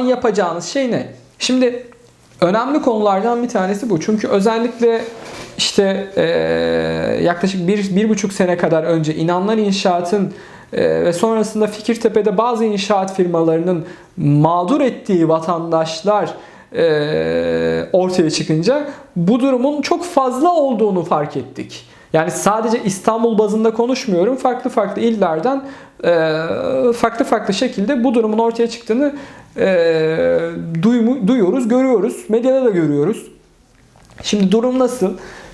yapacağınız şey ne? Şimdi önemli konulardan bir tanesi bu. Çünkü özellikle işte eee, yaklaşık bir, bir buçuk sene kadar önce inanlar inşaatın ve sonrasında Fikirtepe'de bazı inşaat firmalarının mağdur ettiği vatandaşlar eee, ortaya çıkınca bu durumun çok fazla olduğunu fark ettik. Yani sadece İstanbul bazında konuşmuyorum. Farklı farklı illerden farklı farklı şekilde bu durumun ortaya çıktığını duymu- duyuyoruz, görüyoruz. Medyada da görüyoruz. Şimdi durum nasıl?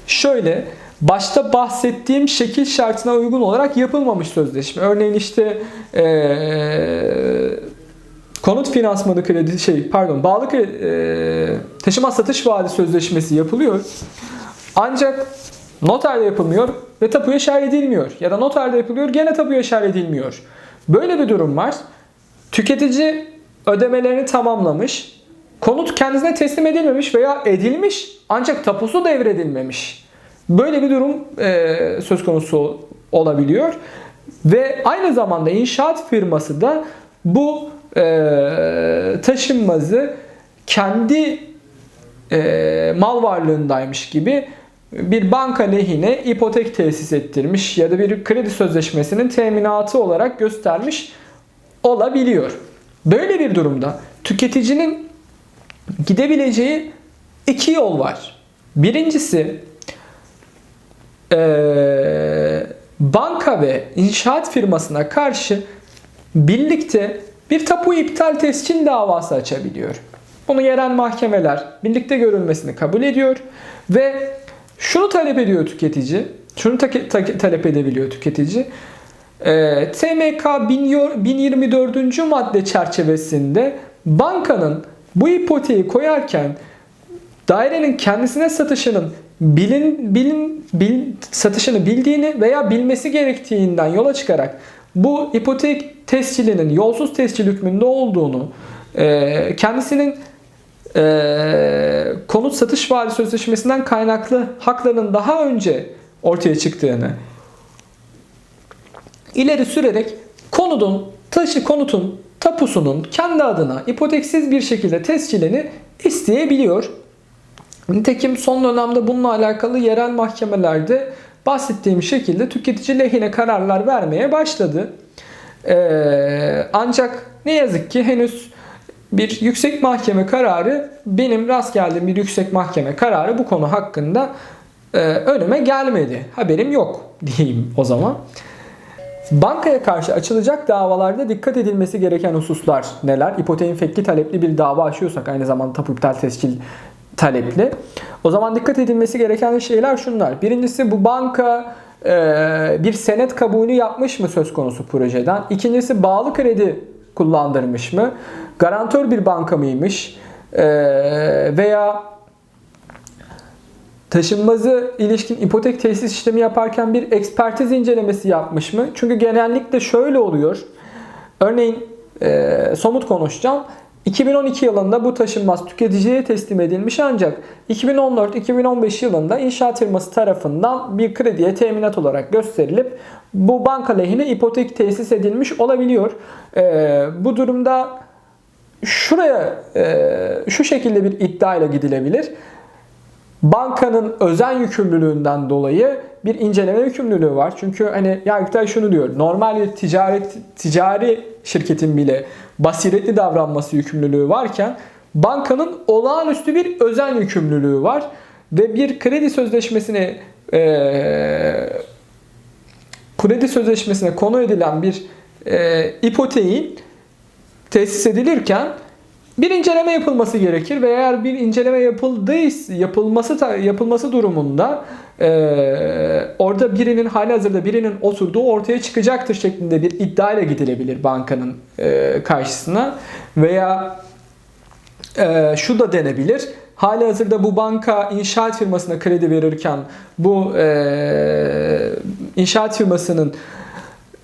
Şöyle, başta bahsettiğim şekil şartına uygun olarak yapılmamış sözleşme. Örneğin işte eee, konut finansmanı kredi şey pardon bağlı kredi, eee, taşıma satış vaadi sözleşmesi yapılıyor. Ancak noterde yapılmıyor ve tapuya şerh edilmiyor. Ya da noterde yapılıyor gene tapuya şerh edilmiyor. Böyle bir durum var. Tüketici ödemelerini tamamlamış. Konut kendisine teslim edilmemiş veya edilmiş ancak tapusu devredilmemiş. Böyle bir durum e, söz konusu olabiliyor. Ve aynı zamanda inşaat firması da bu e, taşınmazı kendi e, mal varlığındaymış gibi bir banka lehine ipotek tesis ettirmiş ya da bir kredi sözleşmesinin teminatı olarak göstermiş olabiliyor. Böyle bir durumda tüketicinin gidebileceği iki yol var. Birincisi eee, banka ve inşaat firmasına karşı birlikte bir tapu iptal tescil davası açabiliyor. Bunu yerel mahkemeler birlikte görülmesini kabul ediyor ve şunu talep ediyor tüketici, şunu ta- ta- talep edebiliyor tüketici. Ee, TMK 1024. madde çerçevesinde bankanın bu ipoteği koyarken dairenin kendisine satışının bilin, bilin, bil, satışını bildiğini veya bilmesi gerektiğinden yola çıkarak bu ipotek tescilinin yolsuz tescil hükmünde olduğunu, e, kendisinin e, konut satış vaadi sözleşmesinden kaynaklı haklarının daha önce ortaya çıktığını ileri sürerek konudun, taşı konutun tapusunun kendi adına ipoteksiz bir şekilde tescilini isteyebiliyor. Nitekim son dönemde bununla alakalı yerel mahkemelerde bahsettiğim şekilde tüketici lehine kararlar vermeye başladı. Ee, ancak ne yazık ki henüz bir yüksek mahkeme kararı benim rast geldiğim bir yüksek mahkeme kararı bu konu hakkında e, önüme gelmedi. Haberim yok diyeyim o zaman. Bankaya karşı açılacak davalarda dikkat edilmesi gereken hususlar neler? İpoteğin fekli talepli bir dava açıyorsak aynı zamanda tapu iptal tescil talepli. O zaman dikkat edilmesi gereken şeyler şunlar. Birincisi bu banka e, bir senet kabulü yapmış mı söz konusu projeden? İkincisi bağlı kredi kullandırmış mı? Garantör bir banka mıymış? E, veya taşınmazı ilişkin ipotek tesis işlemi yaparken bir ekspertiz incelemesi yapmış mı? Çünkü genellikle şöyle oluyor. Örneğin e, somut konuşacağım. 2012 yılında bu taşınmaz tüketiciye teslim edilmiş ancak 2014-2015 yılında inşaat firması tarafından bir krediye teminat olarak gösterilip bu banka lehine ipotek tesis edilmiş olabiliyor. E, bu durumda şuraya e, şu şekilde bir iddiayla gidilebilir bankanın özel yükümlülüğünden dolayı bir inceleme yükümlülüğü var. Çünkü hani Yargıtay şunu diyor. Normal bir ticaret ticari şirketin bile basiretli davranması yükümlülüğü varken bankanın olağanüstü bir özel yükümlülüğü var ve bir kredi sözleşmesine eee kredi sözleşmesine konu edilen bir eee ipoteğin tesis edilirken bir inceleme yapılması gerekir ve eğer bir inceleme yapıldıysa yapılması yapılması durumunda eee, orada birinin hali hazırda birinin oturduğu ortaya çıkacaktır şeklinde bir iddiayla gidilebilir bankanın eee, karşısına veya eee, şu da denebilir. Hali hazırda bu banka inşaat firmasına kredi verirken bu eee, inşaat firmasının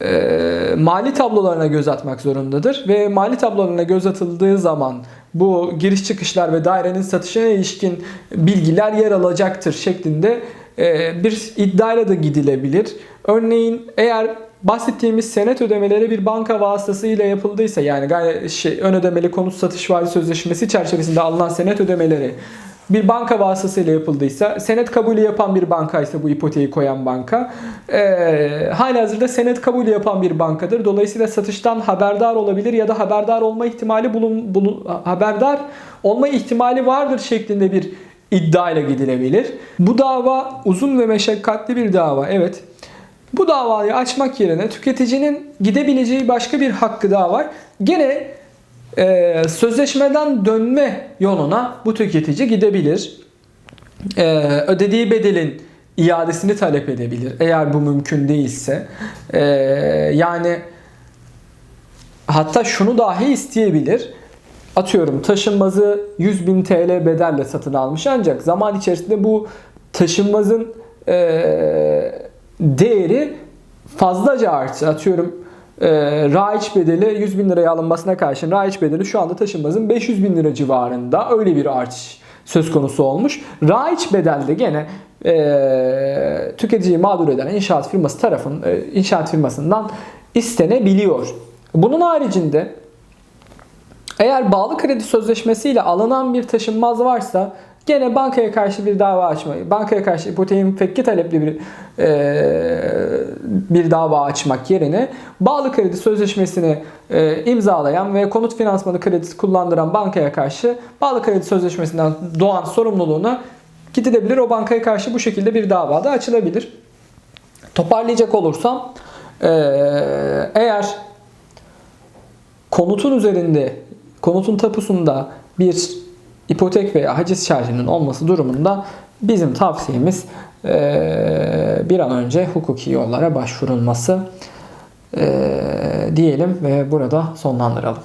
e, mali tablolarına göz atmak zorundadır ve mali tablolarına göz atıldığı zaman bu giriş çıkışlar ve dairenin satışına ilişkin bilgiler yer alacaktır şeklinde e, bir iddiayla da gidilebilir. Örneğin eğer bahsettiğimiz senet ödemeleri bir banka vasıtasıyla yapıldıysa yani şey, ön ödemeli konut satış vaadi sözleşmesi çerçevesinde alınan senet ödemeleri bir banka vasıtasıyla yapıldıysa, senet kabulü yapan bir bankaysa bu ipoteği koyan banka, e, halihazırda senet kabulü yapan bir bankadır. Dolayısıyla satıştan haberdar olabilir ya da haberdar olma ihtimali bulun, bulun haberdar olma ihtimali vardır şeklinde bir iddia ile gidilebilir. Bu dava uzun ve meşakkatli bir dava. Evet. Bu davayı açmak yerine tüketicinin gidebileceği başka bir hakkı daha var. Gene e, sözleşmeden dönme yoluna bu tüketici gidebilir. E, ödediği bedelin iadesini talep edebilir. Eğer bu mümkün değilse. E, yani hatta şunu dahi isteyebilir. Atıyorum taşınmazı 100 bin TL bedelle satın almış ancak zaman içerisinde bu taşınmazın e, değeri fazlaca arttı. Atıyorum e, raiç bedeli 100 bin liraya alınmasına karşın raiç bedeli şu anda taşınmazın 500 bin lira civarında öyle bir artış söz konusu olmuş. Raiç bedelde gene e, tüketiciyi mağdur eden inşaat firması tarafın e, inşaat firmasından istenebiliyor. Bunun haricinde eğer bağlı kredi sözleşmesiyle alınan bir taşınmaz varsa gene bankaya karşı bir dava açmayı, bankaya karşı ipoteğin fekki talepli bir e, bir dava açmak yerine bağlı kredi sözleşmesini e, imzalayan ve konut finansmanı kredisi kullandıran bankaya karşı bağlı kredi sözleşmesinden doğan sorumluluğuna gidilebilir. O bankaya karşı bu şekilde bir davada açılabilir. Toparlayacak olursam e, eğer konutun üzerinde, konutun tapusunda bir ipotek veya haciz şarjının olması durumunda bizim tavsiyemiz bir an önce hukuki yollara başvurulması diyelim ve burada sonlandıralım.